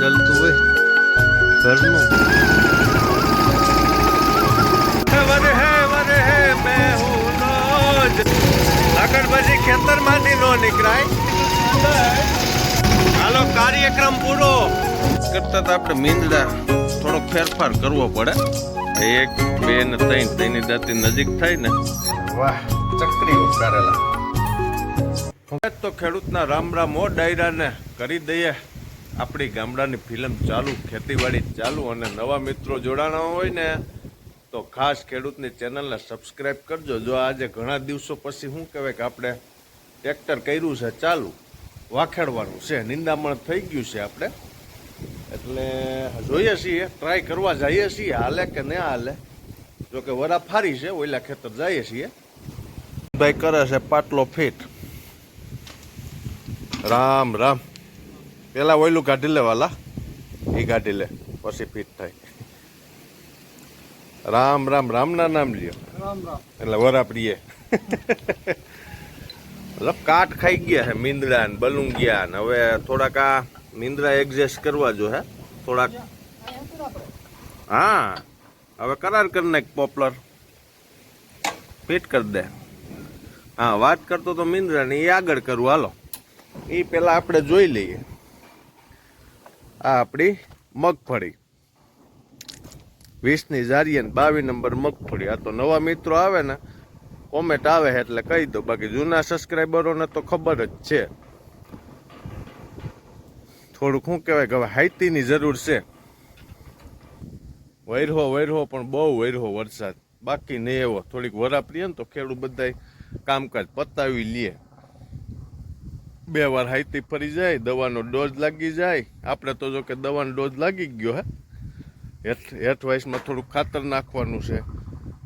ચાલતું હોય. ઘરનું. વરે હે વરે હે મેં હું નો જ આગળ પછી ખેતરમાંથી નો નીકળાય. હાલો કાર્યક્રમ પૂરો. કરતા તો આપણે મીંદડા થોડો ફેરફાર કરવો પડે. એક બે ને ત્રણ તેની દાંતી નજીક થાય ને. વાહ ચક્રી ઉપકારેલા તો ખેડૂતના રામ રામ ઓ ડાયરાને કરી દઈએ. આપણી ગામડાની ફિલ્મ ચાલુ, ખેતીવાડી ચાલુ અને નવા મિત્રો જોડાણા હોય ને, તો ખાસ ખેડૂતની ચેનલને સબસ્ક્રાઈબ કરજો. જો આજે ઘણા દિવસો પછી શું કહેવાય કે આપણે ટ્રેક્ટર કર્યું છે, ચાલુ, વાખેડવાનું છે, નિંદામણ થઈ ગયું છે આપણે. એટલે જોઈએ છીએ ટ્રાય કરવા જઈએ છીએ, હાલે કે ન હાલે. જો કે વરા ફારી છે ઓઈલા ખેતર જઈએ છીએ. ભાઈ કરે છે, પાટલો ફીટ. રામ રામ. પેલા ઓયલું કાઢી લે વાલા. એ કાઢી લે પછી ફીટ થાય. રામ રામ રામના નામ લ્યો. એટલે વરાપડીએ મતલબ કાટ ખાઈ ગયા છે મીંદડા ને બલુંગિયા ને. હવે થોડાક આ મીંદડા એડજસ્ટ કરવા જો હે. થોડાક હા હવે કરાર કરી નાખ પોપલર ફિટ કરી દે. હા વાત કરતો તો મિન્દ્રાની ને એ આગળ કરવું હાલો. એ પેલા આપણે જોઈ લઈએ. આ આપણી મગફળી. વીસની જારી ને બાવીસ નંબર મગફળી. આ તો નવા મિત્રો આવે ને કોમેન્ટ આવે એટલે કહી દો બાકી જૂના સબસ્ક્રાઈબરોને તો ખબર જ છે. થોડુંક શું કહેવાય કે હવે હાઈતીની જરૂર છે. વૈરહો વૈરહો પણ બહુ વૈરહો વરસાદ. બાકી નહીં એવો, થોડીક વરાપરીએ ને તો ખેડૂત બધાય કામકાજ પતાવી લે. બે વાર હાઈતી ફરી જાય, દવાનો ડોઝ લાગી જાય. આપણે તો જો કે દવાનો ડોઝ લાગી ગયો, હે? હેઠ હેઠ વાઇસમાં થોડુંક ખાતર નાખવાનું છે.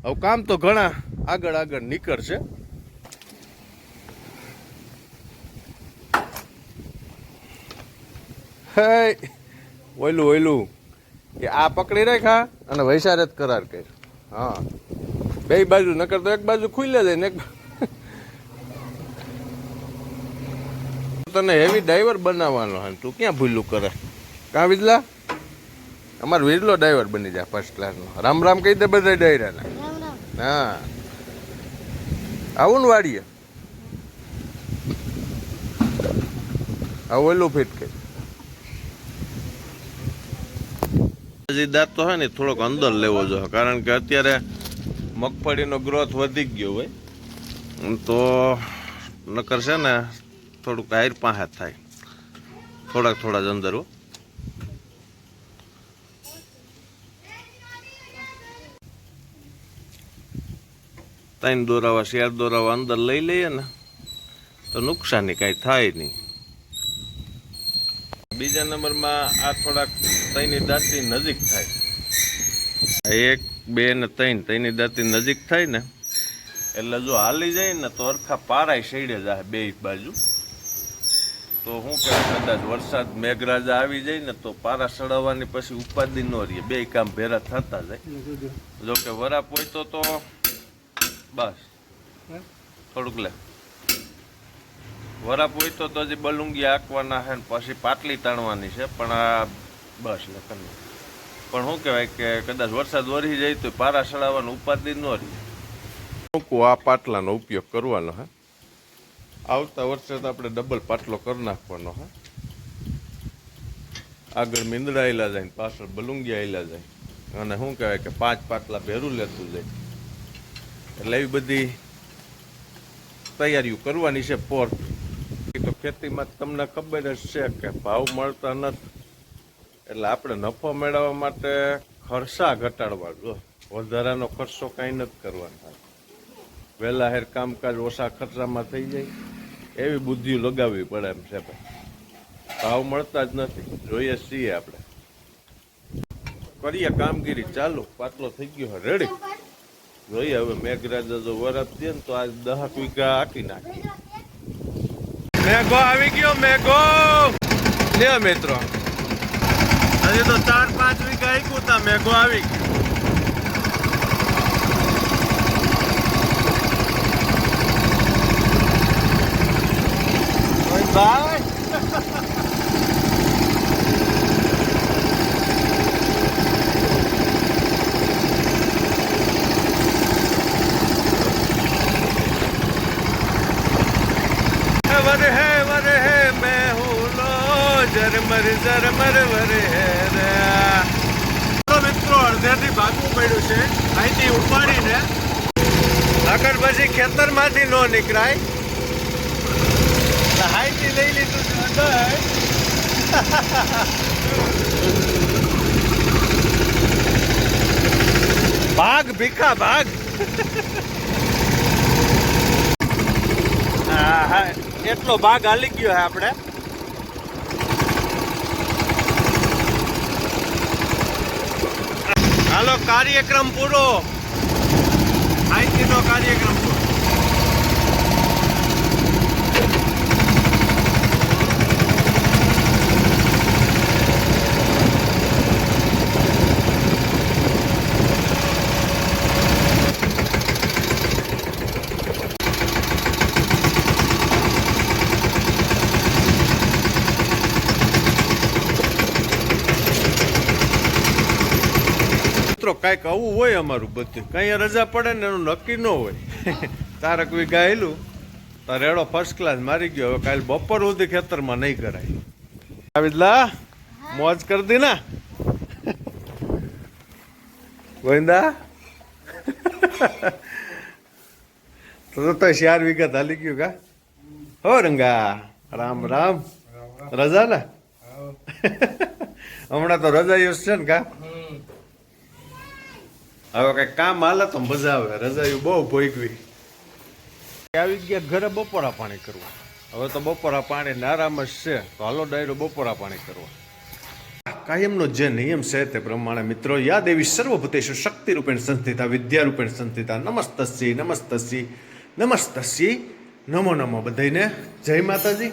હવે કામ તો ઘણા આગળ આગળ નીકળશે. ઓયલું ઓયલું. કે આ પકડી રાખ્યા અને વૈસારે જ કરાર કર. હા. બે બાજુ, નકર તો એક બાજુ ખુલ્લે જાય ને એક બા- તને હેવી ડ્રાઈવર બનાવવાનો હે તું ક્યાં ભૂલું કરે? કાં વિજલા અમારો વિરલો ડ્રાઈવર બની જાય ફર્સ્ટ ક્લાસનો રામ રામ કહી દે બધા ડાયરાને. હા. આવું ને વાડીએ. આવું ઓલું ફિટ કરી. દાંત તો હોય ને થોડોક અંદર લેવો જોઈએ કારણ કે અત્યારે મગફળીનો ગ્રોથ વધી ગયો હોય. તો નકર છે ને થોડુંક આયર પાસે થાય. થોડાક થોડા અંદર ત્રણ દોરાવા, શેર દોરાવા અંદર લઈ લઈએ ને, તો નુકસાની કાંઈ થાય નહીં. બીજા નંબરમાં આ થોડાક ત્રણની દાંતી નજીક થાય. એક, બે ને ત્રણ ત્રણની દાંતી નજીક થાય ને, એટલે જો હાલી જાય ને તો અરખા પારાય શેડે જાય બે બાજુ. તો શું કહેવાય કદાચ વરસાદ મેઘરાજા આવી જાય ને તો પારા સડાવવાની પછી ઉપાધિ ન રહીએ બે કામ ભેરા થતા જાય. જો કે વરા પહોંચતો તો બસ. થોડુંક લે. વરા પહોંચતો તો હજી બલુંગી આંકવાના છે ને પછી પાટલી તાણવાની છે, પણ આ બસ લખન પણ શું કહેવાય કે કદાચ વરસાદ વરી જાય તો પારા સડાવવાનું ઉપાધિ ન રહી. આ પાટલાનો ઉપયોગ કરવાનો હે. આવતા વર્ષે તો આપણે ડબલ પાટલો કરી નાખવાનો, હા. આગળ મીંદડા આવેલા જાય પાછળ બલુંગી આવેલા જાય. અને શું કહેવાય કે પાંચ પાટલા ભેરું લેતું જાય. એટલે એવી બધી તૈયારીઓ કરવાની છે પોર. તો ખેતીમાં તમને ખબર જ છે કે ભાવ મળતા નથી. એટલે આપણે નફો મેળવવા માટે ખર્ચા ઘટાડવા જો વધારાનો ખર્ચો કાંઈ નથી કરવાનો. વહેલા હેર કામકાજ ઓછા ખર્ચામાં થઈ જાય. એવી બુદ્ધિ લગાવવી પડે એમ છે ભાઈ. ભાવ મળતા જ નથી. જોઈએ છીએ આપણે. કરીએ કામગીરી. ચાલુ પાટલો થઈ ગયો રેડી જોઈએ હવે મેઘરાજા જો વરસ દે ને તો આજ દહક વીઘા આટી નાખી. મેઘો આવી ગયો, મેઘો! લે મિત્રો. હજી તો ચાર પાંચ વીઘા આક્યું તા. મેઘો આવી ગયો. ભાઈ વર હે વર હે મેં હું લો જરમર જરમર વર મિત્રો અડધેથી ભાગવું પડ્યું છે. અહીંથી ઉપાડીને આગળ પછી ખેતરમાંથી ન નીકળાય. ભાગ, ભીખા, ભાગ. હા, એટલો ભાગ હાલી ગયો હે આપણે. હાલો, કાર્યક્રમ પૂરો. અહીંથીનો કાર્યક્રમ પૂરો મિત્રો કાંઈક આવું હોય અમારું બધું. કઈ રજા પડે ને એનું નક્કી ન હોય. તારક વી ગાયેલું તો રેડો ફર્સ્ટ ક્લાસ મારી ગયો. હવે કાલે બપોર સુધી ખેતરમાં નહીં કરાય. આવીદલા મોજ કરી દી ના. ગોવિંદા. તો તો તો ચાર વિગત હાલી ગયું કા? હો રંગા. રામ રામ. રજા ને? હમણાં તો રજા યુસ છે ને કા? હવે કઈ કામ હાલે તો મજા આવે. રજાયું બહુ ભોગવી. આવી ગયા ઘરે બપોરા પાણી કરવા હવે તો બપોરા પાણી ને આરામ જ છે. તો હાલો ડાયરો બપોરા પાણી કરવા કાયમનો જે નિયમ છે તે પ્રમાણે મિત્રો યાદ એવી સર્વભૂતેષુ શક્તિ રૂપેણ સંસ્થિતા વિદ્યા રૂપેણ સંસ્થિતા નમસ્તસી નમસ્તસી નમસ્તસી નમો નમો બધાને જય માતાજી.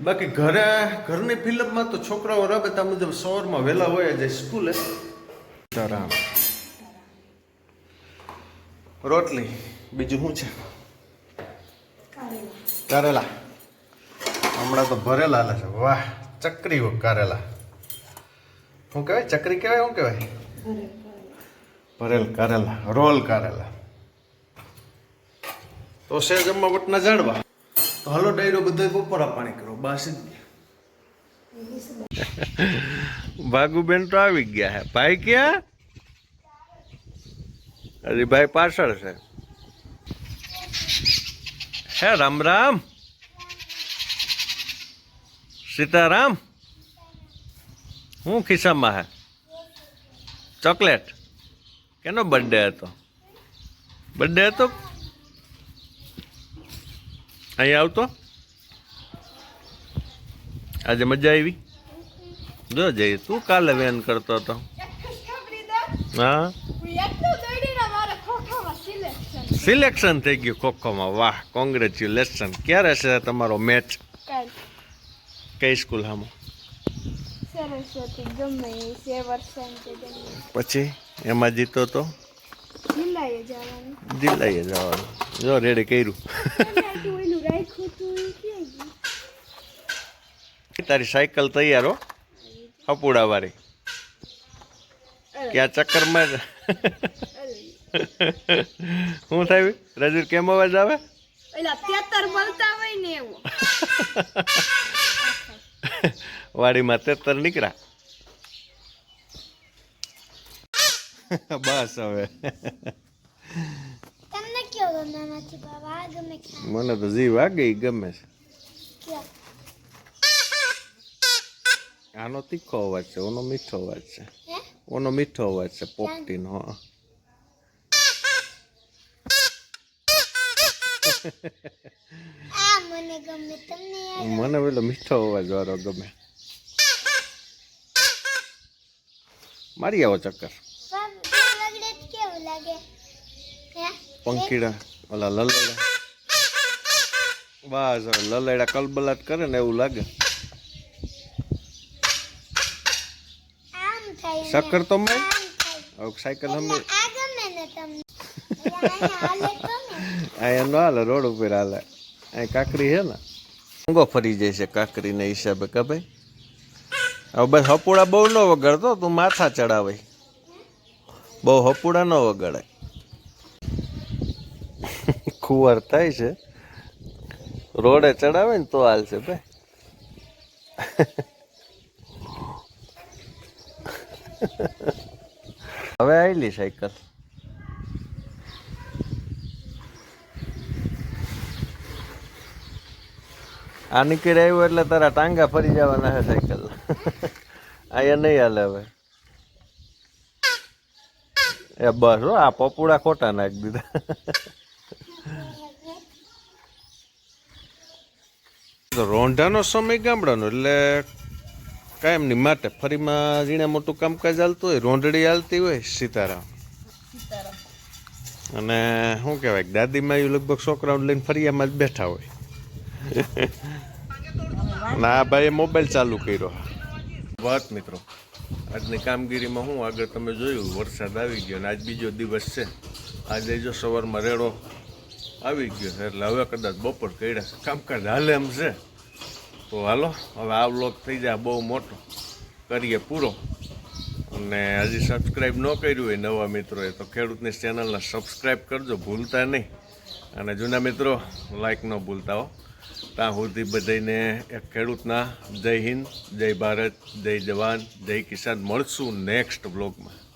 બાકી ઘરે ઘરની ફિલ્મમાં તો છોકરાઓ રાબેતા મુજબ સવારમાં વહેલા હોય જાય સ્કૂલે. રામ. રોટલી. બીજું શું છે? કારેલા. હમણાં તો ભરેલા છે. વાહ ચકરી કારેલા. શું કહેવાય? ચકરી કહેવાય શું કહેવાય? ભરેલ કારેલા રોલ કારેલા. તો છે જમવા વટના જાડવા તો હાલો ડાયરો બધો બપોરા પાણી કરો. બાસી ભાગુબેન તો આવી ગયા હે. ભાઈ ક્યાં? હરિભાઈ પાછળ છે. હે રામ રામ. સીતારામ હું ખિસ્સામાં હે? ચોકલેટ. કેનો બર્થડે હતો? બર્થડે હતો? અહીં આવતો? આજે મજા આવી? જો જઈએ. તું કાલે વેન કરતો હતો. હા. સિલેક્શન થઈ ગયું ખોખોમાં. વાહ કોંગ્રેચ્યુલેશન ક્યારે છે તમારો મેચ કઈ સ્કૂલ હામાં? પછી એમાં જીતો તો? જિલ્લાએ જવાનું. જો રેડી કર્યું. તારી સાયકલ તૈયાર હો હપુડા વાળી ક્યાં ચક્કરમાં શું થાય રજીર કેમ અવાજ આવે? વાડીમાં તેતર નીકળ્યા. બસ હવે. મને તો જીવ વાગે ઈ ગમે છે. આનો તીખો અવાજ છે ઓનો મીઠો અવાજ છે. ઓનો મીઠો અવાજ છે પોપટીનો હા આ મને પેલો મીઠો અવાજ વાળો ગમે. મારી આવો ચક્કર. પંખીડા ઓલા લલડા. બસ લલડા કલબલાટ કરે ને એવું લાગે. શક્કર તો મેં. સાયકલ હમે. અહીંયા એનો ન હાલે રોડ ઉપર હાલે. અહીં કાકરી છે ને? ઊંઘો ફરી જાય છે કાકરીને હિસાબે કે ભાઈ? હવે બસ હપુડા બહુ ન વગાડતો તું માથા ચડાવે. બહુ હપુડા ન વગાડે ખુવાર થાય છે. રોડે ચડાવે ને તો હાલશે ભાઈ. હવે આવેલી સાયકલ. આ નીકળી આવ્યો એટલે તારા ટાંગા ફરી જવાના છે સાયકલ. અહીંયા નહીં હાલે હવે. એ બસ હો આ પપુડા ખોટા નાખી દીધા. તો રોંઢાનો સમય ગામડાનો એટલે કાયમની માટે ફરીમાં ઝીણા મોટું કામકાજ હાલતું હોય રોંઢડી હાલતી હોય સીતારામ. અને શું કહેવાય દાદી દાદીમાં લગભગ છોકરાઓને લઈને ફરિયામાં જ બેઠા હોય. અને આ ભાઈએ મોબાઈલ ચાલુ કર્યો. વાત મિત્રો, આજની કામગીરીમાં હું આગળ તમે જોયું, વરસાદ આવી ગયો અને આજ બીજો દિવસ છે. આજે જો સવારમાં રેડો આવી ગયો એટલે હવે કદાચ બપોર કર્યા કામકાજ હાલે એમ છે. તો હાલો, હવે આ વ્લોગ થઈ જાય બહુ મોટો. કરીએ પૂરો. અને હજી સબસ્ક્રાઈબ ન કર્યું હોય નવા મિત્રોએ, તો ખેડૂતની ચેનલને સબસ્ક્રાઈબ કરજો, ભૂલતા નહીં. અને જૂના મિત્રો લાઈક ન ભૂલતા હો. ત્યાં સુધી બધાને એક ખેડૂતના જય હિન્દ, જય ભારત, જય જવાન, જય કિસાન. મળશું નેક્સ્ટ બ્લોગમાં